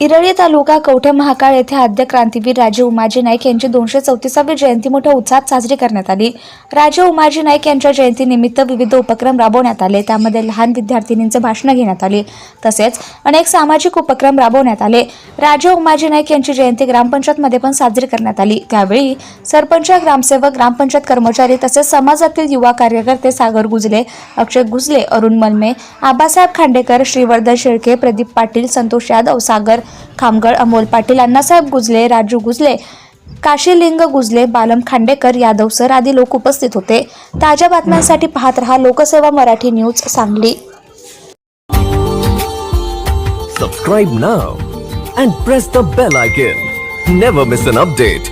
इरळी तालुका कवठे महाकाळ येथे आद्य क्रांतीवीर राजे उमाजी नाईक यांची दोनशे चौतीसावी जयंती मोठ्या उत्साहात साजरी करण्यात आली. राजे उमाजी नाईक यांच्या जयंतीनिमित्त विविध उपक्रम राबवण्यात आले. त्यामध्ये लहान विद्यार्थिनींचे भाषणं घेण्यात आली. तसेच अनेक सामाजिक उपक्रम राबवण्यात आले. राजे उमाजी नाईक यांची जयंती ग्रामपंचायतमध्ये पण साजरी करण्यात आली. त्यावेळी सरपंच ग्रामसेवक ग्रामपंचायत कर्मचारी तसेच समाजातील युवा कार्यकर्ते सागर गुजले अक्षय गुजले अरुण मलमे आबासाहेब खांडेकर श्रीवर्धन शेळके प्रदीप पाटील संतोष यादव सागर खामगळ अमोल पाटील अण्णासाहेब गुजले राजू गुजले काशीलिंग गुजले बालम खांडेकर यादव सर आदी लोक उपस्थित होते. ताज्या बातम्यांसाठी पाहत रहा Lokseva Marathi news Sangli. Subscribe now and press the bell icon never miss an update